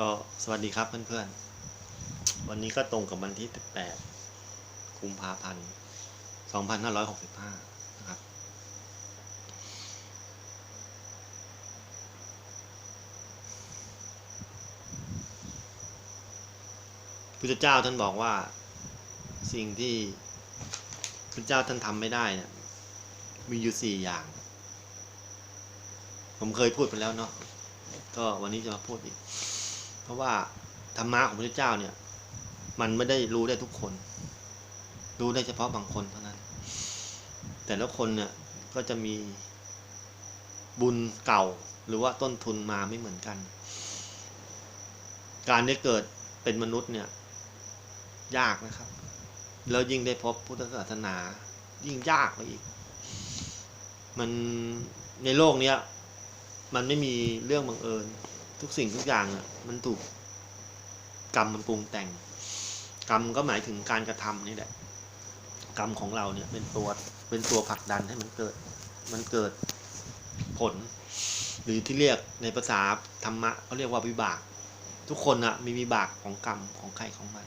ก็สวัสดีครับเพื่อนๆ วันนี้ก็ตรงกับวันที่ 18 กุมภาพันธ์ 2565 นะครับ พุทธเจ้าท่านบอกว่าสิ่งที่พุทธเจ้าท่านทำไม่ได้เนี่ยมีอยู่สี่อย่าง ผมเคยพูดไปแล้วเนาะ ก็วันนี้จะมาพูดอีก เพราะว่าธรรมะของพระเจ้าเนี่ย มันไม่ได้รู้ได้ทุกคน รู้ได้เฉพาะบางคนเท่านั้น แต่ละคนเนี่ยก็จะมีบุญเก่าหรือว่าต้นทุนมาไม่เหมือนกัน การได้เกิดเป็นมนุษย์เนี่ยยากนะครับ แล้วยิ่งได้พบพุทธศาสนา ยิ่งยากไปอีก มันในโลกเนี้ยมันไม่มีเรื่องบังเอิญ ทุกสิ่งทุกอย่างอะมันถูกกรรมมันปรุงแต่ง กรรมก็หมายถึงการกระทำนี่แหละกรรมของเราเนี่ยเป็นตัวเป็นตัวผลักดันให้มันเกิดมันเกิดผล หรือที่เรียกในภาษาธรรมะเขาเรียกว่าวิบาก ทุกคนอะมีวิบากของกรรมของใครของมัน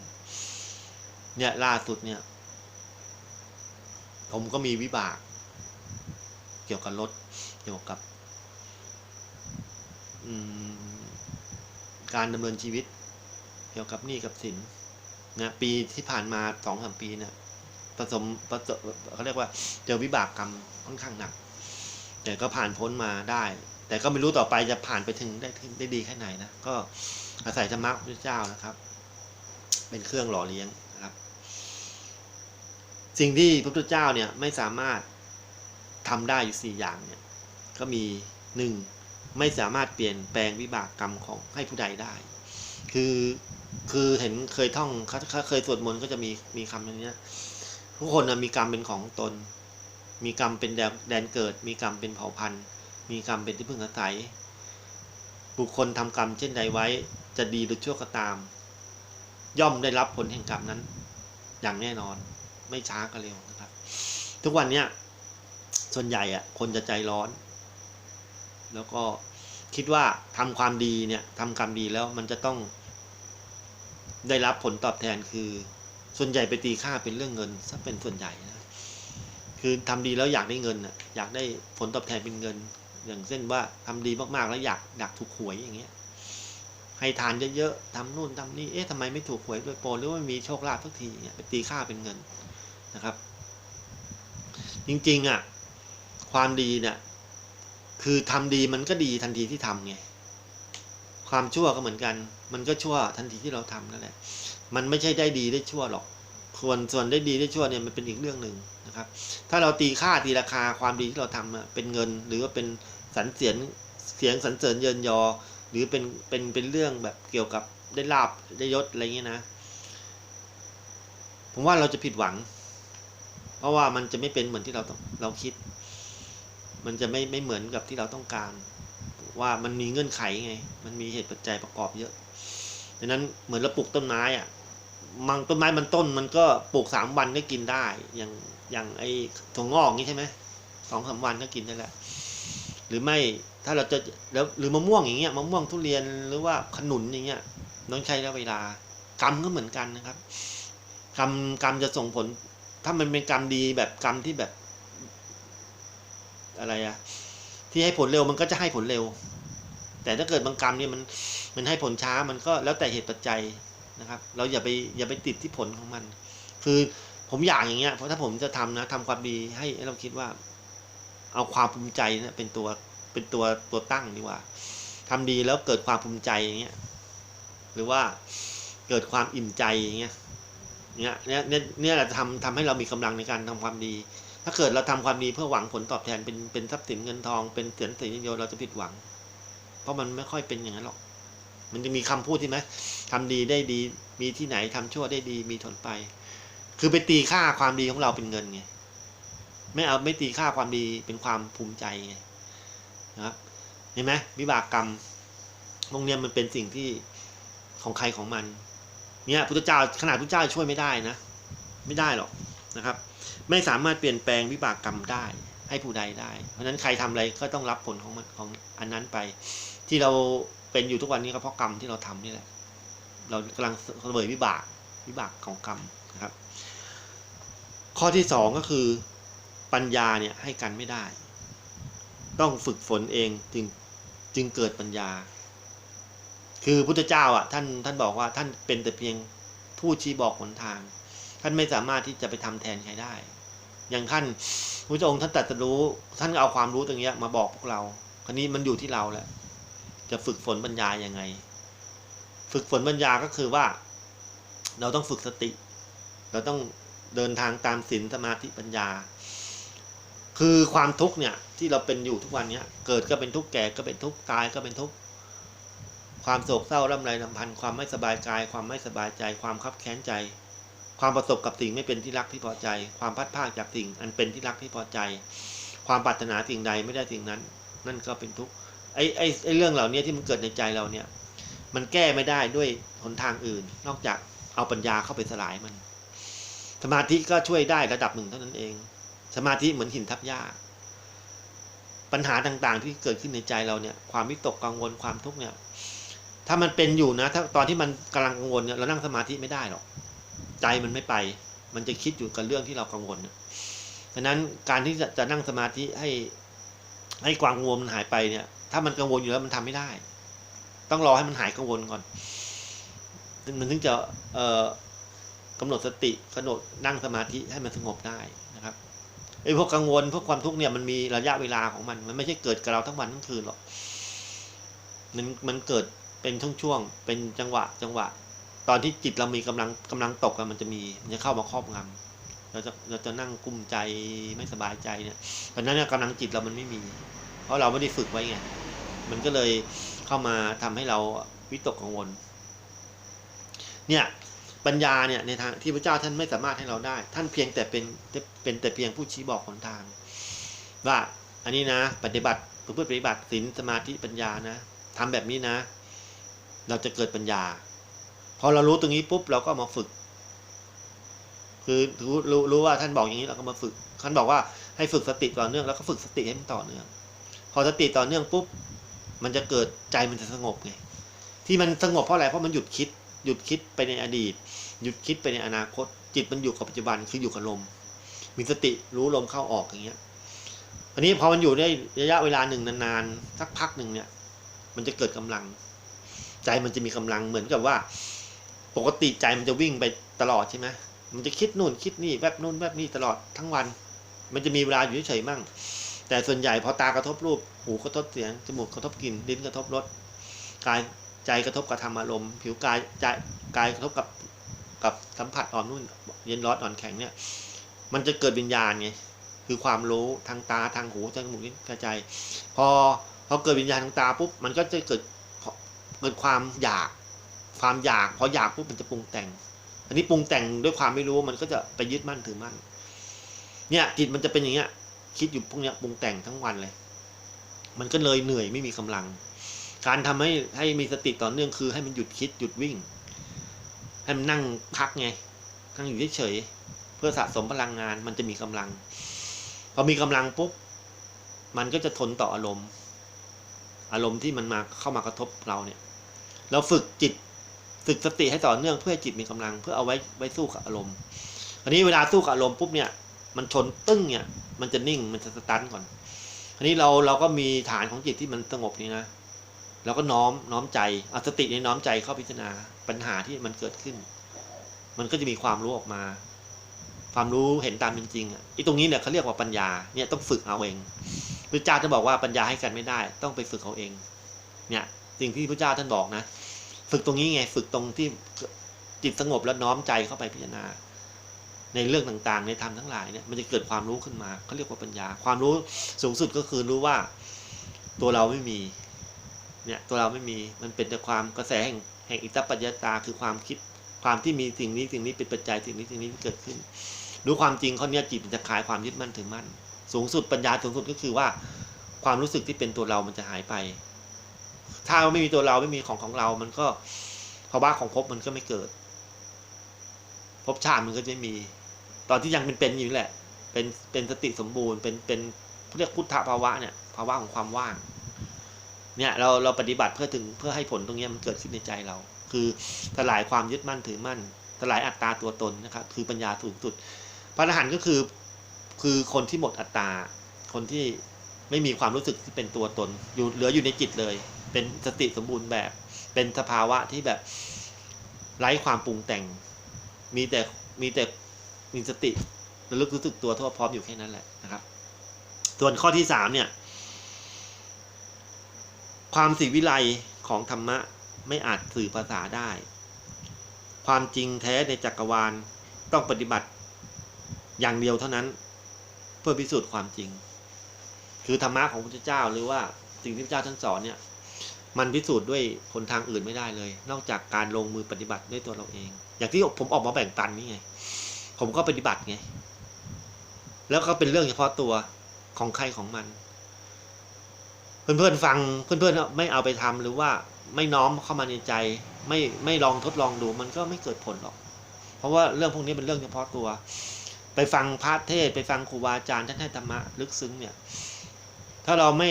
เนี่ยล่าสุดเนี่ย ผมก็มีวิบาก เกี่ยวกับรถเกี่ยวกับ อืม การดำเนินชีวิต เกี่ยวกับหนี้กับสินนะปีที่ผ่านมาสองสามปีเนี่ยผสมประสเขาเรียกว่าเจอวิบากกรรมค่อนข้างหนัก แต่ก็ผ่านพ้นมาได้ แต่ก็ไม่รู้ต่อไปจะผ่านไปถึงได้ได้ดีแค่ไหนนะก็อาศัยธรรมะพระเจ้านะครับ เป็นเครื่องหล่อเลี้ยงนะครับ สิ่งที่พระพุทธเจ้าเนี่ยไม่สามารถทำได้อยู่สี่อย่างเนี่ย ก็มีหนึ่ง ไม่สามารถเปลี่ยนแปลงวิบากกรรมของให้ผู้ใดได้ คือคือเห็นเคยท่องเขาเขาเคยสวดมนต์ก็จะมีมีคำอย่างเนี้ยทุกคนนะมีกรรมเป็นของตน มีกรรมเป็นแดนเกิด มีกรรมเป็นเผ่าพันธุ์ มีกรรมเป็นที่พึ่งอาศัย บุคคลทำกรรมเช่นใดไว้ จะดีหรือชั่วก็ตาม ย่อมได้รับผลแห่งกรรมนั้น อย่างแน่นอน ไม่ช้าก็เร็วนะครับ ทุกวันเนี้ยส่วนใหญ่อะคนจะใจร้อน แล้วก็คิดว่าทำความดีเนี่ยทำกรรมดีแล้วมันจะต้อง ได้รับผลตอบแทนคือ ส่วนใหญ่ไปตีค่าเป็นเรื่องเงินซะเป็นส่วนใหญ่นะคือทำดีแล้วอยากได้เงินอะอยากได้ผลตอบแทนเป็นเงิน อย่างเช่นว่าทำดีมากๆแล้วอยากอยากถูกหวยอย่างเงี้ย ให้ทานเยอะๆทำนู่นทำนี่เอ๊ะทำไมไม่ถูกหวยโดยโปรหรือว่ามีโชคลาภทุกทีเนี่ยไปตีค่าเป็นเงินนะครับ จริงๆอะความดีเนี่ย คือทำดีมันก็ดีทันทีที่ทำไงความชั่วก็เหมือนกัน มันก็ชั่วทันทีที่เราทำนั่นแหละ มันไม่ใช่ได้ดีได้ชั่วหรอกส่วนส่วนได้ดีได้ชั่วเนี่ยมันเป็นอีกเรื่องหนึ่งนะครับ ถ้าเราตีค่าตีราคาความดีที่เราทำเป็นเงิน หรือว่าเป็นสรรเสียงเสียงสรรเสริญเยินยอ หรือเป็นเป็นเป็นเรื่องแบบเกี่ยวกับได้ลาบได้ยศอะไรเงี้ยนะ ผมว่าเราจะผิดหวัง เพราะว่ามันจะไม่เป็นเหมือนที่เราเราคิด มันจะไม่ไม่เหมือนกับที่เราต้องการ ว่ามันมีเงื่อนไขไง มันมีเหตุปัจจัยประกอบเยอะดังนั้นเหมือนเราปลูกต้นไม้อะมังต้นไม้มันต้นมันก็ปลูกสามวันก็กินได้ อย่างอย่างไอ้ถั่วงอกนี้ใช่ไหมสองสามวันก็กินได้แล้วหรือไม่ถ้าเราจะแล้วหรือมะม่วงอย่างเงี้ยมะม่วงทุเรียนหรือว่าขนุนอย่างเงี้ยต้องใช้ระยะเวลากรรมก็เหมือนกันนะครับกรรมกรรมจะส่งผล ถ้ามันเป็นกรรมดีแบบกรรมที่แบบ อะไรอะที่ให้ผลเร็วมันก็จะให้ผลเร็ว แต่ถ้าเกิดบางกรรมเนี่ยมันมันให้ผลช้ามันก็แล้วแต่เหตุปัจจัยนะครับ เราอย่าไปอย่าไปติดที่ผลของมัน คือผมอยากอย่างเงี้ยเพราะถ้าผมจะทำนะทำความดีให้เราคิดว่า เอาความภูมิใจเนี่ยเป็นตัวเป็นตัวตัวตั้งดีกว่าทำดีแล้วเกิดความภูมิใจอย่างเงี้ยหรือว่าเกิดความอิ่มใจอย่างเงี้ยเนี่ยเนี่ยเนี่ยเนี่ยแหละทำทำให้เรามีกำลังในการทำความดี ถ้าเกิดเราทำความดีเพื่อหวังผลตอบแทนเป็นเป็นทรัพย์สินเงินทองเป็นเสียนสีโยเราจะผิดหวัง เพราะมันไม่ค่อยเป็นอย่างนั้นหรอก มันจะมีคำพูดที่ไหมทำดีได้ดี มีที่ไหนทำชั่วได้ดี มีทนไป คือไปตีค่าความดีของเราเป็นเงินไงไม่เอาไม่ตีค่าความดีเป็นความภูมิใจไงนะครับเห็นไหมวิบากกรรมพวกเนี้ยมันเป็นสิ่งที่ของใครของมัน เนี่ยพุทธเจ้าขนาดพุทธเจ้าช่วยไม่ได้นะ ไม่ได้หรอกนะครับ ไม่สามารถเปลี่ยนแปลงวิบากกรรมได้ ให้ผู้ใดได้ เพราะฉะนั้นใครทำอะไรก็ต้องรับผลของมันของอันนั้นไป ที่เราเป็นอยู่ทุกวันนี้ก็เพราะกรรมที่เราทำนี่แหละ เรากำลังเสวยวิบากวิบากของกรรมนะครับ ข้อที่สองก็คือปัญญาเนี่ยให้กันไม่ได้ ต้องฝึกฝนเองจึงจึงเกิดปัญญา คือพุทธเจ้าอะท่านท่านบอกว่าท่านเป็นแต่เพียงผู้ชี้บอกหนทาง ท่านไม่สามารถที่จะไปทำแทนใครได้ อย่างท่านพระองค์ท่านตรัสรู้ท่านเอาความรู้ตรงนี้มาบอกพวกเราคราวนี้มันอยู่ที่เราแหละจะฝึกฝนปัญญาอยังไง ฝึกฝนปัญญาก็คือว่า เราต้องฝึกสติ เราต้องเดินทางตามศีลสมาธิปัญญา คือความทุกข์เนี่ย ที่เราเป็นอยู่ทุกวันเนี้ย เกิดก็เป็นทุกข์แก่ก็เป็นทุกข์ตายก็เป็นทุกข์ความโศกเศร้าร่ำไรลำพันธ์ความไม่สบายกาย ความไม่สบายใจ ความคับแค้นใจ ความประสบกับสิ่งไม่เป็นที่รักที่พอใจ ความพัดภาคจากสิ่งอันเป็นที่รักที่พอใจ ความปรารถนาสิ่งใดไม่ได้สิ่งนั้น นั่นก็เป็นทุกข์ไอ้ไอ้ไอ้เรื่องเหล่านี้ที่มันเกิดในใจเราเนี่ย มันแก้ไม่ได้ด้วยหนทางอื่น นอกจากเอาปัญญาเข้าไปสลายมัน สมาธิก็ช่วยได้ระดับหนึ่งเท่านั้นเอง สมาธิเหมือนหินทับหญ้าปัญหาต่างๆ ที่เกิดขึ้นในใจเราเนี่ย ความวิตกกังวลความทุกข์เนี่ย ถ้ามันเป็นอยู่นะ ถ้าตอนที่มันกำลังกังวลเนี่ยเรานั่งสมาธิไม่ได้หรอก ใจมันไม่ไป มันจะคิดอยู่กับเรื่องที่เรากังวลเนี่ยฉะนั้นการที่จะจะนั่งสมาธิให้ให้ความกังวลมันหายไปเนี่ย ถ้ามันกังวลอยู่แล้วมันทำไม่ได้ ต้องรอให้มันหายกังวลก่อน มันถึงจะเอ่อกำหนดสติกำหนดนั่งสมาธิให้มันสงบได้นะครับไอ้พวกกังวลพวกความทุกข์เนี่ยมันมีระยะเวลาของมัน มันไม่ใช่เกิดกับเราทั้งวันทั้งคืนหรอกมันมันเกิดเป็นช่วงๆเป็นจังหวะจังหวะ ตอนที่จิตเรามีกำลังกำลังตกอะมันจะมีมันจะเข้ามาครอบงำเราจะเราจะนั่งกุ้มใจไม่สบายใจเนี่ยตอนนั้นเนี่ยกำลังจิตเรามันไม่มี เพราะเราไม่ได้ฝึกไว้ไงมันก็เลยเข้ามาทำให้เราวิตกกังวล เนี่ยปัญญาเนี่ยในทางที่พระเจ้าท่านไม่สามารถให้เราได้ ท่านเพียงแต่เป็นเป็นแต่เพียงผู้ชี้บอกหนทาง ว่าอันนี้นะปฏิบัติเพื่อปฏิบัติศีลสมาธิปัญญานะทำแบบนี้นะ เราจะเกิดปัญญา พอเรารู้ตรงนี้ปุ๊บเราก็มาฝึก คือรู้รู้รู้ว่าท่านบอกอย่างนี้เราก็มาฝึกท่านบอกว่าให้ฝึกสติต่อเนื่องแล้วก็ฝึกสติให้มันต่อเนื่อง พอสติต่อเนื่องปุ๊บมันจะเกิดใจมันจะสงบไงที่มันสงบเพราะอะไรเพราะมันหยุดคิด หยุดคิดไปในอดีต หยุดคิดไปในอนาคต จิตมันอยู่กับปัจจุบันคืออยู่กับลม มีสติรู้ลมเข้าออกอย่างเงี้ยอันนี้พอมันอยู่ได้ระยะเวลาหนึ่งนานๆสักพักหนึ่งเนี่ย มันจะเกิดกำลัง ใจมันจะมีกำลังเหมือนกับว่า ปกติใจมันจะวิ่งไปตลอดใช่ไหมมันจะคิดนู่นคิดนี่แบบนู่นแบบนี้ตลอดทั้งวัน มันจะมีเวลาอยู่เฉยๆมั่ง แต่ส่วนใหญ่พอตากระทบรูป หูกระทบเสียง จมูกกระทบกลิ่น ลิ้นกระทบรส กายใจกระทบกับธรรมอารมณ์ ผิวกายใจกายกระทบกับกับสัมผัสอ่อนนุ่น เย็นร้อนอ่อนแข็งเนี่ย มันจะเกิดวิญญาณไง คือความรู้ทางตาทางหูทางจมูกลิ้นกายใจ พอพอเกิดวิญญาณทางตาปุ๊บ มันก็จะเกิดเกิดความอยาก ความอยากพออยากปุ๊บมันจะปรุงแต่ง อันนี้ปรุงแต่งด้วยความไม่รู้มันก็จะไปยึดมั่นถือมั่น เนี่ยจิตมันจะเป็นอย่างเงี้ย คิดอยู่พวกเนี้ยปรุงแต่งทั้งวันเลย มันก็เลยเหนื่อยไม่มีกำลัง การทำให้ให้มีสติต่อเนื่องคือให้มันหยุดคิดหยุดวิ่ง ให้มันนั่งพักไงนั่งอยู่เฉยเพื่อสะสมพลังงานมันจะมีกำลัง พอมีกำลังปุ๊บมันก็จะทนต่ออารมณ์ อารมณ์ที่มันมาเข้ามากระทบเราเนี่ย เราฝึกจิต ฝึกสติให้ต่อเนื่องเพื่อให้จิตมีกำลังเพื่อเอาไว้ไว้สู้กับอารมณ์อันนี้เวลาสู้กับอารมณ์ปุ๊บเนี่ย มันชนตึ้งเนี่ย มันจะนิ่งมันจะสตันก่อนอันนี้เราเราก็มีฐานของจิตที่มันสงบนี่นะเราก็น้อมน้อมใจเอาสติในน้อมใจเข้าพิจารณาปัญหาที่มันเกิดขึ้น มันก็จะมีความรู้ออกมา ความรู้เห็นตามเป็นจริงอะไอ้ตรงนี้เนี่ยเขาเรียกว่าปัญญาเนี่ยต้องฝึกเอาเองพระเจ้าจะบอกว่าปัญญาให้กันไม่ได้ ต้องไปฝึกเอาเอง เนี่ย สิ่งที่พระเจ้าท่านบอกนะ ฝึกตรงนี้ไง ฝึกตรงที่จิตสงบแล้วน้อมใจเข้าไปพิจารณา ในเรื่องต่างๆ ในธรรมทั้งหลายเนี่ยมันจะเกิดความรู้ขึ้นมาเขาเรียกว่าปัญญา ความรู้สูงสุดก็คือรู้ว่าตัวเราไม่มีเนี่ยตัวเราไม่มีมันเป็นแต่ความกระแสแห่งแห่งอิทธิปัจจตาคือความคิดความที่มีสิ่งนี้สิ่งนี้เป็นปัจจัยสิ่งนี้สิ่งนี้เกิดขึ้นรู้ความจริงขาเนี่ยจิตมันจะคลายความยึดมั่นถือมั่น สูงสุดปัญญาสูงสุดก็คือว่า ความรู้สึกที่เป็นตัวเรามันจะหายไป ถ้าไม่มีตัวเราไม่มีของของเรา มันก็ภาวะของภพมันก็ไม่เกิดภพชาติมันก็จะไม่มี ตอนที่ยังเป็นเป็นอยู่แหละ เป็นเป็นสติสมบูรณ์ เป็นเป็นเรียกพุทธภาวะเนี่ยภาวะของความว่าง เนี่ยเราเราปฏิบัติเพื่อถึงเพื่อให้ผลตรงนี้มันเกิดขึ้นในใจเรา คือทลายความยึดมั่นถือมั่นทลายอัตตาตัวตนนะครับ คือปัญญาสูงสุด พระอรหันต์ก็คือคือคนที่หมดอัตตา คนที่ไม่มีความรู้สึกที่เป็นตัวตน อยู่เหลืออยู่ในจิตเลย เป็นสติสมบูรณ์แบบ เป็นสภาวะที่แบบไร้ความปรุงแต่ง มีแต่มีแต่มีสติระลึกรู้สึกตัวทั่วพร้อมอยู่แค่นั้นแหละนะครับ ส่วนข้อที่สามเนี่ย ความสีวิไลของธรรมะไม่อาจสื่อภาษาได้ ความจริงแท้ในจักรวาลต้องปฏิบัติอย่างเดียวเท่านั้น เพื่อพิสูจน์ความจริง คือธรรมะของพระเจ้าหรือว่าสิ่งที่พระเจ้าท่านสอนเนี่ย มันพิสูจน์ด้วยคนทางอื่นไม่ได้เลย นอกจากการลงมือปฏิบัติด้วยตัวเราเอง อย่างที่ผมออกมาแบ่งปันนี่ไง ผมก็ปฏิบัติไง แล้วก็เป็นเรื่องเฉพาะตัวของใครของมัน เพื่อนๆฟังเพื่อนๆไม่เอาไปทำหรือว่าไม่น้อมเข้ามาในใจ ไม่ไม่ลองทดลองดูมันก็ไม่เกิดผลหรอก เพราะว่าเรื่องพวกนี้เป็นเรื่องเฉพาะตัว ไปฟังพระเทศไปฟังครูบาอาจารย์ท่านให้ธรรมะลึกซึ้งเนี่ย ถ้าเราไม่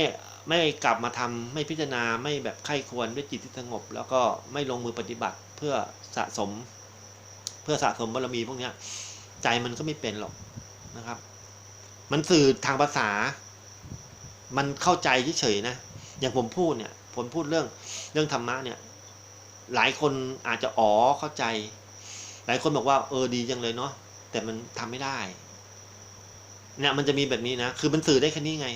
ไม่กลับมาทำไม่พิจารณาไม่แบบไข้ควรด้วยจิตที่สงบ แล้วก็ไม่ลงมือปฏิบัติเพื่อสะสม เพื่อสะสมบารมีพวกเนี้ยใจมันก็ไม่เป็นหรอกนะครับ มันสื่อทางภาษา มันเข้าใจเฉยๆนะอย่างผมพูดเนี่ยผมพูดเรื่องเรื่องธรรมะเนี่ย หลายคนอาจจะอ๋อเข้าใจ หลายคนบอกว่า เออดีจังเลยเนาะแต่มันทำไม่ได้ เนี่ยมันจะมีแบบนี้นะ คือมันสื่อได้แค่นี้ไง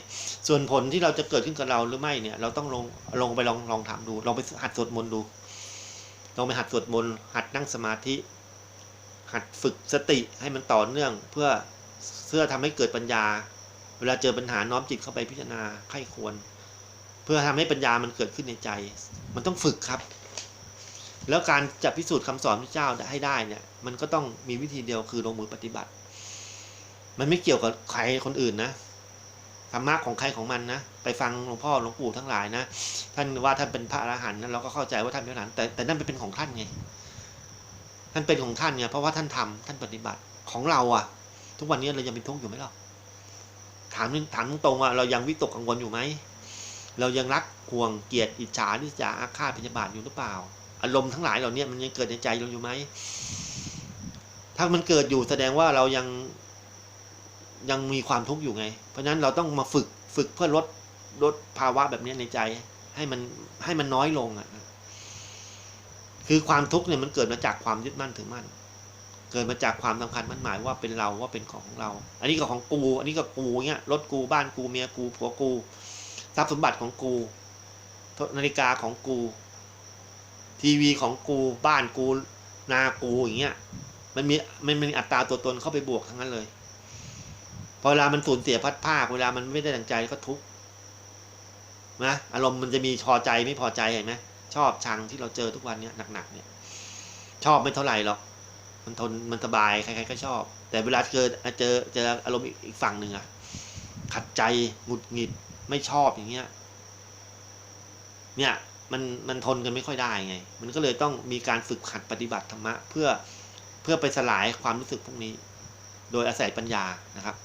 ส่วนผลที่เราจะเกิดขึ้นกับเราหรือไม่เนี่ย เราต้องลงลงไปลองลองถามดูลองไปหัดสวดมนต์ดูลองไปหัดสวดมนต์หัดนั่งสมาธิ หัดฝึกสติให้มันต่อเนื่อง เพื่อเพื่อทำให้เกิดปัญญา เวลาเจอปัญหาน้อมจิตเข้าไปพิจารณาไข้ควร เพื่อทำให้ปัญญามันเกิดขึ้นในใจ มันต้องฝึกครับ แล้วการจะพิสูจน์คำสอนพระเจ้าให้ได้เนี่ย มันก็ต้องมีวิธีเดียวคือลงมือปฏิบัติ มันไม่เกี่ยวกับใครคนอื่นนะธรรมะของใครของมันนะไปฟังหลวงพ่อหลวงปู่ทั้งหลายนะท่านว่าท่านเป็นพระอรหันต์นั้นเราก็เข้าใจว่าท่านเป็นอรหันต์แต่แต่นั่นเป็นของท่านไงท่านเป็นของท่านไงเพราะว่าท่านทำท่านปฏิบัติของเราอะทุกวันนี้เรายังเป็นทุกข์อยู่ไหมล่ะถามถามตรงๆว่าเรายังวิตกกังวลอยู่ไหมเรายังรักห่วงเกลียดอิจฉาทิษยาอาฆาตพยาบาทอยู่หรือเปล่า อารมณ์ทั้งหลายเหล่านี้มันยังเกิดในใจเราอยู่ไหมถ้ามันเกิดอยู่แสดงว่าเรายัง ยังมีความทุกข์อยู่ไง เพราะฉะนั้นเราต้องมาฝึกฝึกเพื่อลดลดภาวะแบบนี้ในใจ ให้มันให้มันน้อยลงอะคือความทุกข์เนี่ยมันเกิดมาจากความยึดมั่นถือมั่น เกิดมาจากความสำคัญมั่นหมายว่าเป็นเราว่าเป็นของของเรา อันนี้ก็ของกู อันนี้ก็กูเงี้ยรถกูบ้านกูเมียกูผัวกูทรัพย์สมบัติของกูนาฬิกาของกู ทีวีของกูบ้านกูนากูอย่างเงี้ยมันมีมันมีอัตราตัวตนเข้าไปบวกทั้งนั้นเลย พอเวลามันสูญเสียพัดภาคเวลามันไม่ได้ดังใจก็ทุกข์นะอารมณ์มันจะมีพอใจไม่พอใจเห็นไหมชอบชังที่เราเจอทุกวันเนี้ยหนักๆเนี่ย ชอบไม่เท่าไหร่หรอกมันทนมันสบายใครๆก็ชอบ แต่เวลาเจอเจอเจออารมณ์อีกฝั่งหนึ่งอะขัดใจหงุดหงิดไม่ชอบอย่างเงี้ย เนี่ยมันมันทนกันไม่ค่อยได้ไง มันก็เลยต้องมีการฝึกหัดปฏิบัติธรรมะเพื่อเพื่อไปสลายความรู้สึกพวกนี้ โดยอาศัยปัญญานะครับ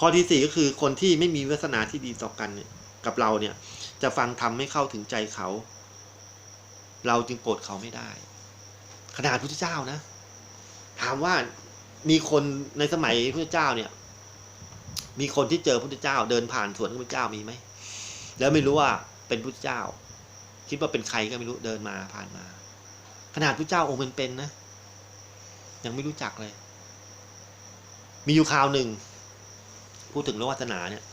ข้อที่สี่ก็คือคนที่ไม่มีวาสนาที่ดีต่อกันเนี่ยกับเราเนี่ยจะฟังธรรมไม่เข้าถึงใจเขา เราจึงโปรดเขาไม่ได้ ขนาดพุทธเจ้านะ ถามว่ามีคนในสมัยพุทธเจ้าเนี่ย มีคนที่เจอพุทธเจ้า เดินผ่านสวนพุทธเจ้ามีไหมแล้วไม่รู้ว่าเป็นพุทธเจ้า คิดว่าเป็นใครก็ไม่รู้เดินมาผ่านมา ขนาดพุทธเจ้าองค์เป็นๆนะยังไม่รู้จักเลย มีอยู่คราวหนึ่ง พูดถึงเรื่องวาสนาเนี่ย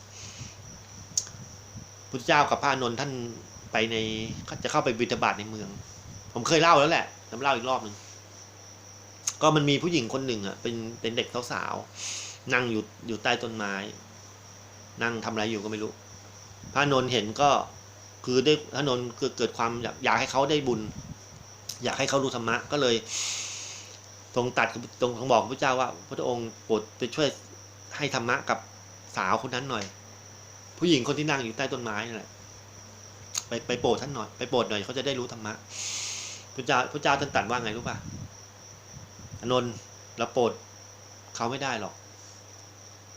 พุทธเจ้ากับพระอนนท์ท่านไปในจะเข้าไปบิณฑบาตในเมือง ผมเคยเล่าแล้วแหละแต่เล่าอีกรอบหนึ่งก็มันมีผู้หญิงคนหนึ่งอะเป็นเป็นเด็กสาวๆนั่งอยู่อยู่ใต้ต้นไม้ นั่งทำอะไรอยู่ก็ไม่รู้ พระอนนท์เห็นก็คือได้พระอนนท์เกิดเกิดความอยากอยากให้เขาได้บุญ อยากให้เขารู้ธรรมะ ก็เลยทรงตัดตรงทรงบอกพระเจ้าว่า พระองค์โปรดไปช่วยให้ธรรมะกับ สาวคนนั้นหน่อย ผู้หญิงคนที่นั่งอยู่ใต้ต้นไม้นั่นแหละไปไปโปรดท่านหน่อยไปโปรดหน่อยเขาจะได้รู้ธรรมะพระเจ้าพระเจ้าท่านตรัสว่าไงรู้ป่ะอนนท์เราโปรดเขาไม่ได้หรอก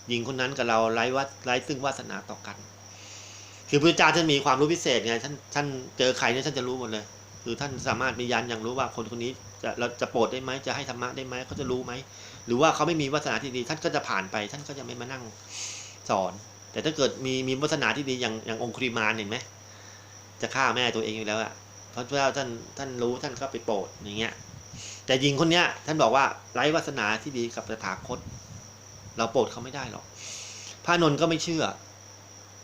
หญิงคนนั้นกับเราไร้วัดไร้ซึ่งวาสนาต่อกัน คือพระเจ้าท่านมีความรู้พิเศษไงท่านท่านเจอใครเนี่ยท่านจะรู้หมดเลย คือท่านสามารถมียันอย่างรู้ว่าคนคนนี้จะเราจะโปรดได้ไหมจะให้ธรรมะได้ไหมเขาจะรู้ไหมหรือว่าเขาไม่มีวาสนาที่ดี ท่านก็จะผ่านไป ท่านก็จะไม่มานั่ง สอน แต่ถ้าเกิดมีมีวาสนาที่ดีอย่างอย่างองคุริมานเห็นไหมจะฆ่าแม่ตัวเองอยู่แล้วอะเพราะว่าท่านท่านรู้ท่านก็ไปโปรดอย่างเงี้ย แต่หญิงคนเนี้ย ท่านบอกว่าไร้วาสนาที่ดีกับตถาคต เราโปรดเขาไม่ได้หรอกพระนนท์ก็ไม่เชื่อ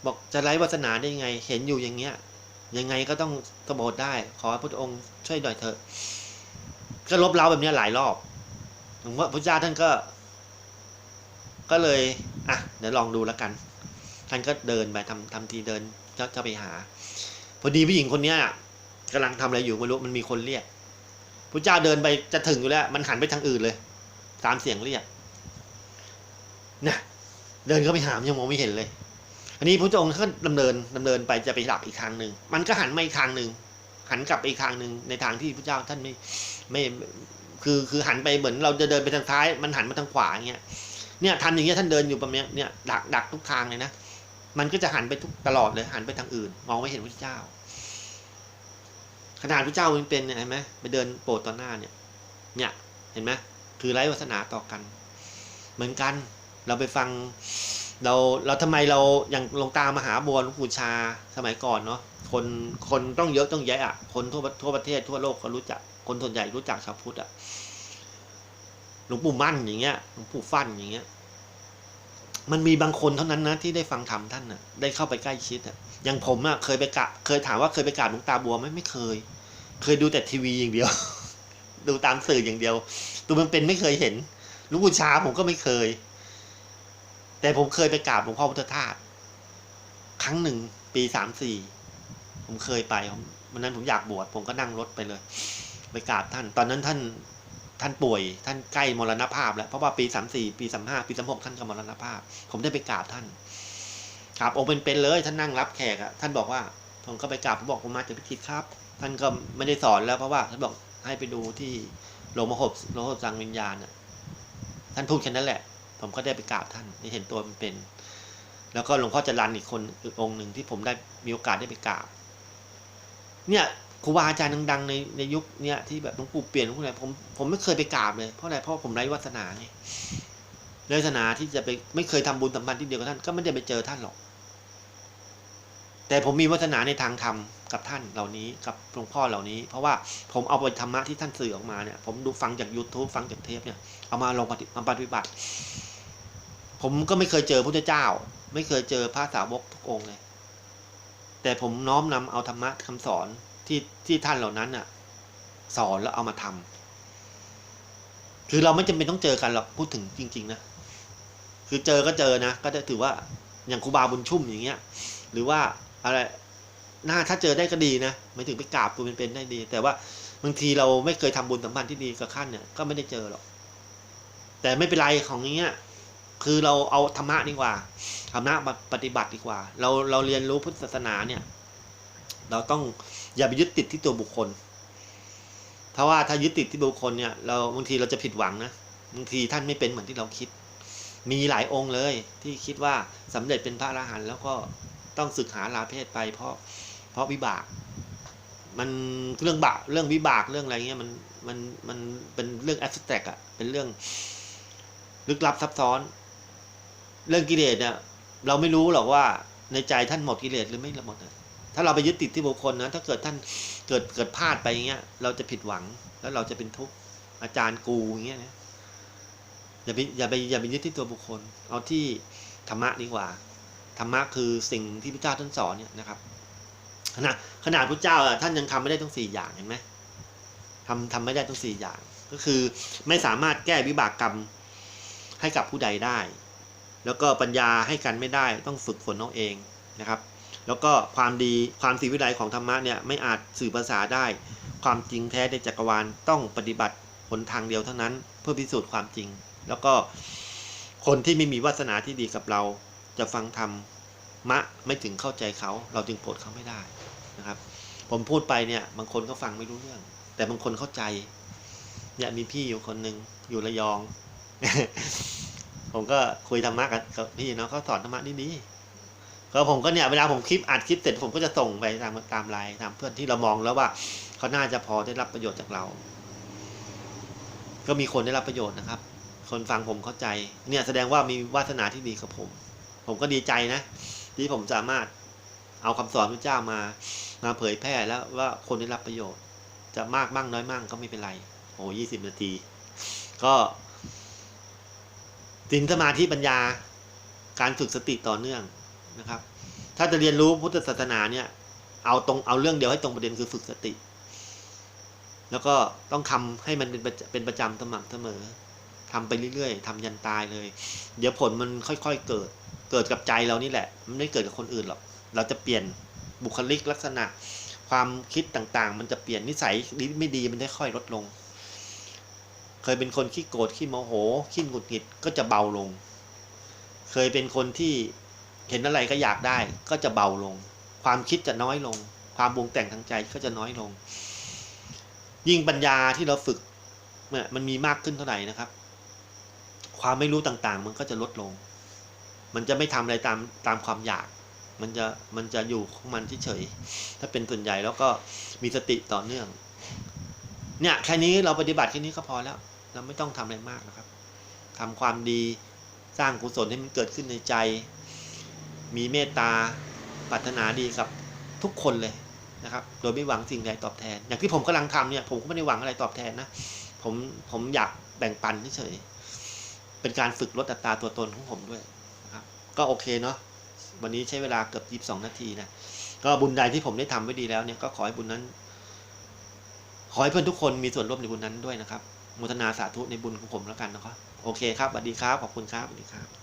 บอกจะไร้วาสนาได้ยังไง เห็นอยู่อย่างเงี้ย ยังไงก็ต้องสมโบดได้ ขอพระองค์ช่วยหน่อยเถอะก็ลบเล้าแบบเนี้ยหลายรอบหลวงพ่อพระเจ้าท่านก็ ก็เลย อะเดี๋ยวลองดูแล้วกัน ท่านก็เดินไปทำทำทีเดินจะจะไปหา พอดีผู้หญิงคนเนี้ยกำลังทำอะไรอยู่ไม่รู้มันมีคนเรียกพระเจ้าเดินไปจะถึงอยู่แล้ว มันหันไปทางอื่นเลย ตามเสียงเรียกนะเดินเข้าไปหามยังมองไม่เห็นเลย อันนี้พระองค์ก็ดำเนินดำเนินไปจะไปหลักอีกทางหนึ่งมันก็หันมาอีกทางหนึ่งหันกลับไปอีกทางหนึ่งในทางที่พระเจ้าท่านไม่ไม่คือคือหันไปเหมือนเราจะเดินไปทางซ้าย มันหันมาทางขวาอย่างเงี้ย เนี่ยทำอย่างเงี้ยท่านเดินอยู่ประมาณเนี่ยดักดักทุกทางเลยนะมันก็จะหันไปทุกตลอดเลยหันไปทางอื่น มองไม่เห็นพระเจ้า ขนาดพระเจ้ามันเป็นเนี่ยเห็นไหมไปเดินโปรดต่อหน้าเนี่ย เนี่ยเห็นไหมคือไร้วาสนาต่อกัน เหมือนกันเราไปฟัง เราเราทำไมเราอย่างลงตามหาบัวหลวงปู่ชาสมัยก่อนเนาะคนคนต้องเยอะต้องแยะอะคนทั่วทั่วประเทศทั่วโลกก็รู้จัก คนส่วนใหญ่รู้จักชาวพุทธอะ หลวงปู่มั่นอย่างเงี้ยหลวงปู่ฟั่นอย่างเงี้ย มันมีบางคนเท่านั้นนะที่ได้ฟังธรรมท่านน่ะ ได้เข้าไปใกล้ชิดอะอย่างผมอะเคยไปกะเคยถามว่าเคยไปกราบหลวงตาบัวไหมไม่เคย เคยดูแต่ทีวีอย่างเดียว ดูตามสื่ออย่างเดียวตัวมันเป็นไม่เคยเห็นหลวงปู่ชาผมก็ไม่เคย แต่ผมเคยไปกราบหลวงพ่อพุทธทาสครั้งหนึ่งปีสามสี่ผมเคยไปผมวันนั้นผมอยากบวชผมก็นั่งรถไปเลย ไปกราบท่าน ตอนนั้นท่าน ท่านป่วย ท่านใกล้มรณภาพ แล้วเพราะว่าปีสามสี่ปีสามห้าปีสามหกท่านก็มรณภาพ ผมได้ไปกราบท่านกราบองค์เป็นๆเลย ท่านนั่งรับแขกอะท่านบอกว่าผมก็ไปกราบผมบอกผมมาจากพิจิตรครับ ท่านก็ไม่ได้สอนแล้วเพราะว่าท่านบอกให้ไปดูที่โรงมหบโรงมหบสังวิญญาณอะท่านพูดแค่นั้นแหละ ผมก็ได้ไปกราบท่านได้เห็นตัวเป็น แล้วก็หลวงพ่อจรันอีกคนอีกองค์หนึ่งที่ผมได้มีโอกาสได้ไปกราบ เนี่ย ครูบาอาจารย์ดังๆในในยุคเนี้ยที่แบบหลวงปู่เปลี่ยนหลวงปู่อะไรผมผมไม่เคยไปกราบเลยเพราะอะไรเพราะผมไร้วาสนาไงไร้วาสนาที่จะไปไม่เคยทำบุญสัมพันธ์ที่เดียวกับท่านก็ไม่ได้ไปเจอท่านหรอก แต่ผมมีวาสนาในทางธรรมกับท่านเหล่านี้กับหลวงพ่อเหล่านี้ เพราะว่าผมเอาไปธรรมะที่ท่านสื่อออกมาเนี่ย ผมดูฟังจาก YouTube ฟังจากเทปเนี่ยเอามาลองปฏิมาปฏิบัติ ผมก็ไม่เคยเจอพระเจ้า ไม่เคยเจอพระสาวกทุกองค์เลยแต่ผมน้อมนำเอาธรรมะคำสอน ที่ที่ท่านเหล่านั้นน่ะ สอนแล้วเอามาทำคือเราไม่จำเป็นต้องเจอกันหรอกพูดถึงจริง ๆ นะ คือเจอก็เจอนะ ก็จะถือว่าอย่างครูบาบุญชุ่มอย่างเงี้ย หรือว่าอะไรน่าถ้าเจอได้ก็ดีนะไม่ถึงไปกราบตัวเป็นๆได้ดี แต่ว่าบางทีเราไม่เคยทำบุญสัมพันธ์ที่ดีกับขั้นเนี่ยก็ไม่ได้เจอหรอกแต่ไม่เป็นไรของอย่างเงี้ยคือเราเอาธรรมะดีกว่าธรรมะปฏิบัติดีกว่า เราเราเรียนรู้พุทธศาสนาเนี่ย เราต้อง อย่าไปยึดติดที่ตัวบุคคล เพราะว่าถ้ายึดติดที่บุคคลเนี่ย เราบางทีเราจะผิดหวังนะบางทีท่านไม่เป็นเหมือนที่เราคิด มีหลายองค์เลย ที่คิดว่าสำเร็จเป็นพระอรหันต์แล้วก็ต้องศึกหาลาเพศไป เพราะเพราะวิบาก มันเรื่องบาเรื่องวิบากเรื่องอะไรเงี้ยมันมันมันเป็นเรื่องแอสแต็กอะเป็นเรื่องลึกลับซับซ้อน เรื่องกิเลสเนี่ยเราไม่รู้หรอกว่าในใจท่านหมดกิเลสหรือไม่หมดนะ ถ้าเราไปยึดติดที่บุคคลนะ ถ้าเกิดท่านเกิดเกิดพลาดไปอย่างเงี้ย เราจะผิดหวัง แล้วเราจะเป็นทุกข์อาจารย์กูอย่างเงี้ยนะอย่าไปอย่าไปอย่าไปยึดที่ตัวบุคคล เอาที่ธรรมะดีกว่าธรรมะคือสิ่งที่พระเจ้าท่านสอนเนี่ยนะครับขนาดขนาดพระเจ้าท่านยังทำไม่ได้ทั้งสี่อย่างเห็นไหมทำทำไม่ได้ทั้งสี่อย่าง ก็คือไม่สามารถแก้วิบากกรรมให้กับผู้ใดได้ แล้วก็ปัญญาให้กันไม่ได้ต้องฝึกฝนเอาเองนะครับ แล้วก็ความดีความสีวิไลของธรรมะเนี่ยไม่อาจสื่อภาษาได้ ความจริงแท้ในจักรวาลต้องปฏิบัติหนทางเดียวเท่านั้น เพื่อพิสูจน์ความจริง แล้วก็คนที่ไม่มีวาสนาที่ดีกับเรา จะฟังธรรมมะไม่ถึงเข้าใจเขา เราจึงโปรดเขาไม่ได้นะครับ ผมพูดไปเนี่ยบางคนก็ฟังไม่รู้เรื่อง แต่บางคนเข้าใจเนี่ยมีพี่อยู่คนหนึ่งอยู่ระยอง ผมก็คุยธรรมะกับพี่เนาะเขาสอนธรรมะดีๆ ก็ผมก็เนี่ยเวลาผมคลิปอัดคลิปเสร็จผมก็จะส่งไปตามตามไลน์ตามเพื่อนที่เรามองแล้วว่าเขาน่าจะพอได้รับประโยชน์จากเรา ก็มีคนได้รับประโยชน์นะครับ คนฟังผมเข้าใจ เนี่ยแสดงว่ามีวาสนาที่ดีกับผม ผมก็ดีใจนะ ที่ผมสามารถเอาคำสอนพระเจ้ามามาเผยแพร่แล้วว่าคนได้รับประโยชน์ จะมากมั่งน้อยมั่งก็ไม่เป็นไรโอ้ยี่สิบนาที ก็สินสมาธิปัญญาการฝึกสติต่อเนื่อง นะครับ ถ้าจะเรียนรู้พุทธศาสนาเนี่ย เอาตรงเอาเรื่องเดียวให้ตรงประเด็นคือฝึกสติ แล้วก็ต้องทำให้มันเป็นประเป็นประจำสม่ำเสมอทำไปเรื่อยๆทำยันตายเลย เดี๋ยวผลมันค่อยๆเกิด เกิดกับใจเรานี่แหละ มันไม่เกิดกับคนอื่นหรอก เราจะเปลี่ยนบุคลิกลักษณะ ความคิดต่างๆ มันจะเปลี่ยนนิสัยดีไม่ดีมันได้ค่อยลดลง เคยเป็นคนขี้โกรธขี้โมโหขี้หงุดหงิดก็จะเบาลง เคยเป็นคนที่ เห็นอะไรก็อยากได้ก็จะเบาลง ความคิดจะน้อยลง ความปรุงแต่งทางใจก็จะน้อยลง ยิ่งปัญญาที่เราฝึกเนี่ยมันมีมากขึ้นเท่าไหร่นะครับ ความไม่รู้ต่างๆ มันก็จะลดลง มันจะไม่ทำอะไรตามตามความอยาก มันจะมันจะอยู่ของมันเฉยถ้าเป็นส่วนใหญ่แล้วก็มีสติต่อเนื่อง เนี่ยแค่นี้เราปฏิบัติแค่นี้ก็พอแล้ว เราไม่ต้องทำอะไรมากนะครับทำความดีสร้างกุศลให้มันเกิดขึ้นในใจ มีเมตตาปรารถนาดีกับทุกคนเลยนะครับ โดยไม่หวังสิ่งใดตอบแทน อย่างที่ผมกำลังทำเนี่ย ผมก็ไม่ได้หวังอะไรตอบแทนนะ ผมผมอยากแบ่งปันเฉยเป็นการฝึกลดอัตราตัวตนของผมด้วยนะครับ ก็โอเคเนาะวันนี้ใช้เวลาเกือบยีิบสองนาทีนะก็บุญใดที่ผมได้ทำไว้ดีแล้วเนี่ยก็ขอให้บุญนั้น ขอให้เพื่อนทุกคนมีส่วนร่วมในบุญนั้นด้วยนะครับโมทนาสาธุในบุญของผมแล้วกันนะครับโอเคครับสวัสดีครับขอบคุณครับสวัสดีครับ